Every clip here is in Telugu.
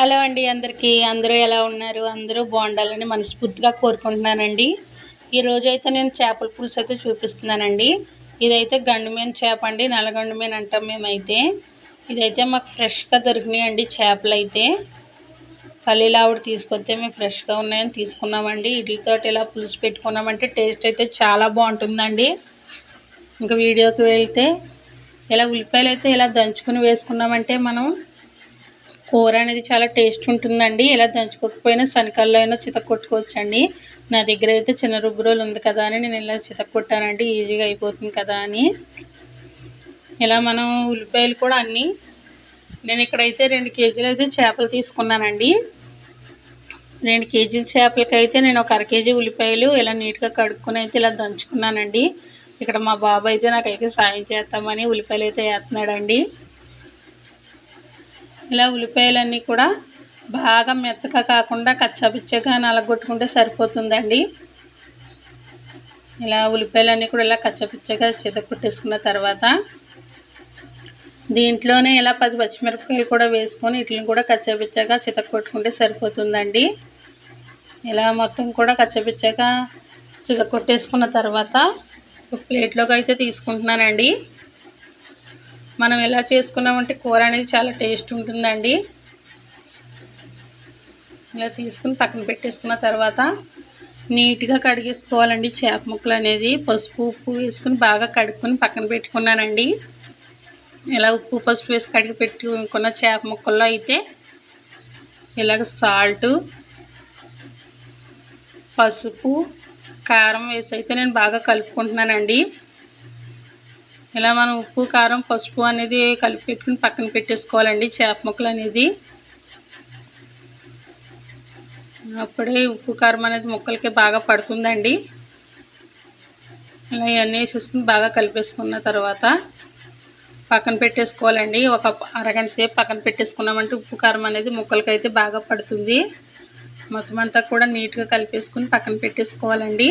హలో అండి అందరికీ. అందరూ ఎలా ఉన్నారు? అందరూ బాగుండాలని మనస్ఫూర్తిగా కోరుకుంటున్నానండి. ఈరోజు అయితే నేను చేపల పులుసు అయితే చూపిస్తున్నానండి. ఇదైతే గండుమేన చేప అండి. నల్లగండుమేన అంటాం మేమైతే. ఇదైతే మాకు ఫ్రెష్గా దొరికినాయండి చేపలు అయితే పల్లీలు ఆవిడ తీసుకొస్తే మేము ఫ్రెష్గా ఉన్నాయని తీసుకున్నామండి. వీటితో ఇలా పులుసు పెట్టుకున్నామంటే టేస్ట్ అయితే చాలా బాగుంటుందండి. ఇంకా వీడియోకి వెళ్తే ఇలా ఉల్లిపాయలు అయితే ఇలా దంచుకుని వేసుకున్నామంటే మనం కూర అనేది చాలా టేస్ట్ ఉంటుందండి. ఇలా దంచుకోకపోయినా శనకాల్లో అయినా చితక్కొట్టుకోవచ్చండి నా దగ్గర అయితే చిన్న రుబ్బురోలు ఉంది కదా అని నేను ఇలా చితక్కొట్టానండి ఈజీగా అయిపోతుంది కదా అని. ఇలా మనం ఉల్లిపాయలు కూడా అన్నీ నేను ఇక్కడైతే రెండు కేజీలు అయితే చేపలు తీసుకున్నానండి. రెండు కేజీల చేపలకైతే నేను ఒక అర కేజీ ఉల్లిపాయలు ఇలా నీట్గా కడుక్కుని అయితే ఇలా దంచుకున్నానండి. ఇక్కడ మా బాబు అయితే నాకైతే సాయం చేస్తామని ఉల్లిపాయలు అయితే వేస్తున్నాడండి. ఇలా ఉల్లిపాయలన్నీ కూడా బాగా మెత్తగా కాకుండా కచ్చాపిచ్చగా నలగొట్టుకుంటే సరిపోతుందండి. ఇలా ఉల్లిపాయలన్నీ కూడా ఇలా కచ్చపిచ్చగా కొట్టేసుకున్న తర్వాత దీంట్లోనే ఇలా పది పచ్చిమిరపకాయలు కూడా వేసుకొని వీటిని కూడా కచ్చపిచ్చగా కొట్టుకుంటే సరిపోతుందండి. ఇలా మొత్తం కూడా కచ్చపిచ్చగా కొట్టేసుకున్న తర్వాత ఒక ప్లేట్లోకి అయితే తీసుకుంటున్నానండి. మనం ఎలా చేసుకున్నామంటే కూర అనేది చాలా టేస్ట్ ఉంటుందండి. ఇలా తీసుకుని పక్కన పెట్టేసుకున్న తర్వాత నీట్గా కడిగేసుకోవాలండి చేప ముక్కలు అనేది. పసుపు ఉప్పు వేసుకుని బాగా కడుక్కొని పక్కన పెట్టుకున్నానండి. ఇలా ఉప్పు పసుపు వేసి కడిగి పెట్టుకున్న చేప ముక్కల్లో అయితే ఇలాగ సాల్టు పసుపు కారం వేసి అయితే నేను బాగా కలుపుకుంటున్నానండి. ఇలా మనం ఉప్పు కారం పసుపు అనేది కలిపి పెట్టుకుని పక్కన పెట్టేసుకోవాలండి చేప ముక్కలు అనేది. అప్పుడే ఉప్పు కారం అనేది ముక్కలకి బాగా పడుతుందండి. ఇలా ఇవన్నీ వేసేసుకుని బాగా కలిపేసుకున్న తర్వాత పక్కన పెట్టేసుకోవాలండి. ఒక అరగంట సేపు పక్కన పెట్టేసుకున్నామంటే ఉప్పు కారం అనేది ముక్కలకైతే బాగా పడుతుంది. మొత్తం అంతా కూడా నీట్గా కలిపేసుకుని పక్కన పెట్టేసుకోవాలండి.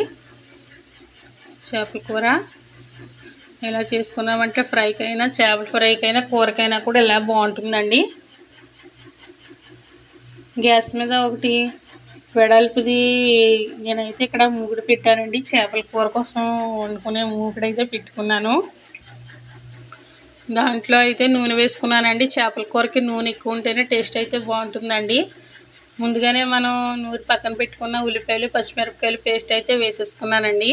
చేపల కూర. ఇలా చేసుకున్నామంటే ఫ్రైకైనా చేపల ఫ్రైకైనా కూరకైనా కూడా ఇలా బాగుంటుందండి. గ్యాస్ మీద ఒకటి వెడల్పుది నేనైతే ఇక్కడ మూగుడు పెట్టానండి. చేపల కూర కోసం వండుకునే మూగుడైతే పెట్టుకున్నాను. దాంట్లో అయితే నూనె వేసుకున్నానండి. చేపల కూరకి నూనె ఎక్కువ ఉంటేనే టేస్ట్ అయితే బాగుంటుందండి. ముందుగానే మనం నూరి పక్కన పెట్టుకున్న ఉల్లిపాయలు పచ్చిమిరపకాయలు పేస్ట్ అయితే వేసేసుకున్నానండి.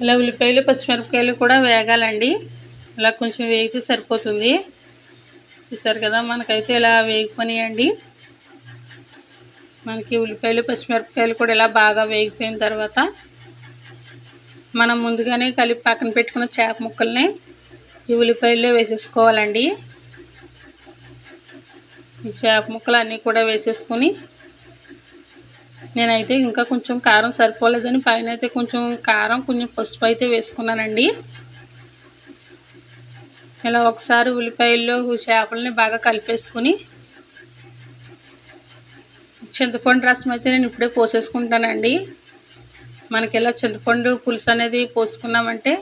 ఇలా ఉల్లిపాయలు పచ్చిమిరపకాయలు కూడా వేగాలండి. ఇలా కొంచెం వేగితే సరిపోతుంది. చూసారు కదా మనకైతే ఇలా వేగిపోయాయండి మనకి ఉల్లిపాయలు పచ్చిమిరపకాయలు కూడా ఇలా బాగా వేగిపోయిన తర్వాత మనం ముందుగానే కలిపి పక్కన పెట్టుకున్న చేప ముక్కల్ని ఈ ఉల్లిపాయల్లో వేసేసుకోవాలండి. ఈ చేప ముక్కలు అన్నీ కూడా వేసేసుకొని నేనైతే ఇంకా కొంచెం కారం సరిపోలేదని పైన అయితే కొంచెం కారం కొంచెం పసుపు అయితే వేసుకున్నానండి. ఇలా ఒకసారి ఉల్లిపాయల్లో చేపలని బాగా కలిపేసుకుని చింతపండు రసం అయితే నేను ఇప్పుడే పోసేసుకుంటానండి. మనకి ఇలా చింతపండు పులుసు అనేది పోసుకున్నామంటే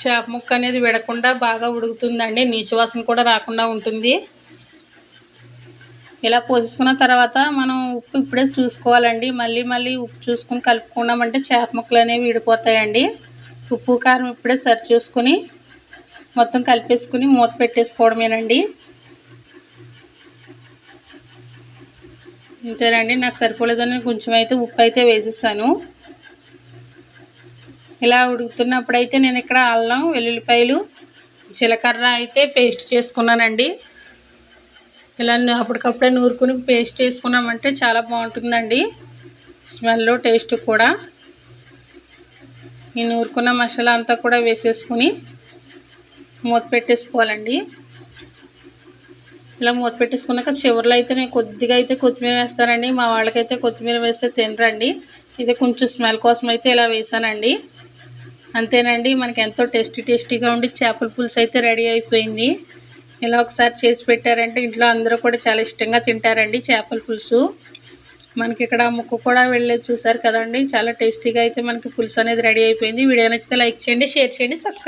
చేప ముక్క అనేది విడకుండా బాగా ఉడుకుతుందండి. నీచు వాసన కూడా రాకుండా ఉంటుంది. ఇలా పోసేసుకున్న తర్వాత మనం ఉప్పు ఇప్పుడే చూసుకోవాలండి. మళ్ళీ మళ్ళీ ఉప్పు చూసుకుని కలుపుకున్నామంటే చేప ముక్కలు అనేవి విడిపోతాయండి. ఉప్పు కారం ఇప్పుడే సరి చూసుకుని మొత్తం కలిపేసుకుని మూత పెట్టేసుకోవడమేనండి. అంతేనండి నాకు సరిపోలేదని కొంచెం అయితే ఉప్పు అయితే వేసేసాను. ఇలా ఉడుకుతున్నప్పుడైతే నేను ఇక్కడ అల్లం వెల్లుల్లిపాయలు జీలకర్ర అయితే పేస్ట్ చేసుకున్నానండి. ఇలా అప్పటికప్పుడే నూరుకుని పేస్ట్ వేసుకున్నామంటే చాలా బాగుంటుందండి. స్మెల్ టేస్ట్ కూడా. ఈ నూరుకున్న మసాలా అంతా కూడా వేసేసుకుని మూత పెట్టేసుకోవాలండి. ఇలా మూత పెట్టేసుకున్నాక చివరిలో అయితే నేను కొద్దిగా అయితే కొత్తిమీర వేస్తానండి మా వాళ్ళకైతే కొత్తిమీర వేస్తే తినరండి. ఇది కొంచెం స్మెల్ కోసం అయితే ఇలా వేసానండి. అంతేనండి మనకి ఎంతో టేస్టీ టేస్టీగా ఉండి చేపల పులుసు అయితే రెడీ అయిపోయింది. ఇలా ఒకసారి చేసి పెట్టారంటే ఇంట్లో అందరూ కూడా చాలా ఇష్టంగా తింటారండి చేపల పులుసు. మనకి ఇక్కడ ముక్కు కూడా వెళ్ళేది చూసారు కదండి. చాలా టేస్టీగా అయితే మనకి పులుసు అనేది రెడీ అయిపోయింది. వీడియో నచ్చితే లైక్ చేయండి షేర్ చేయండి సబ్స్క్రైబ్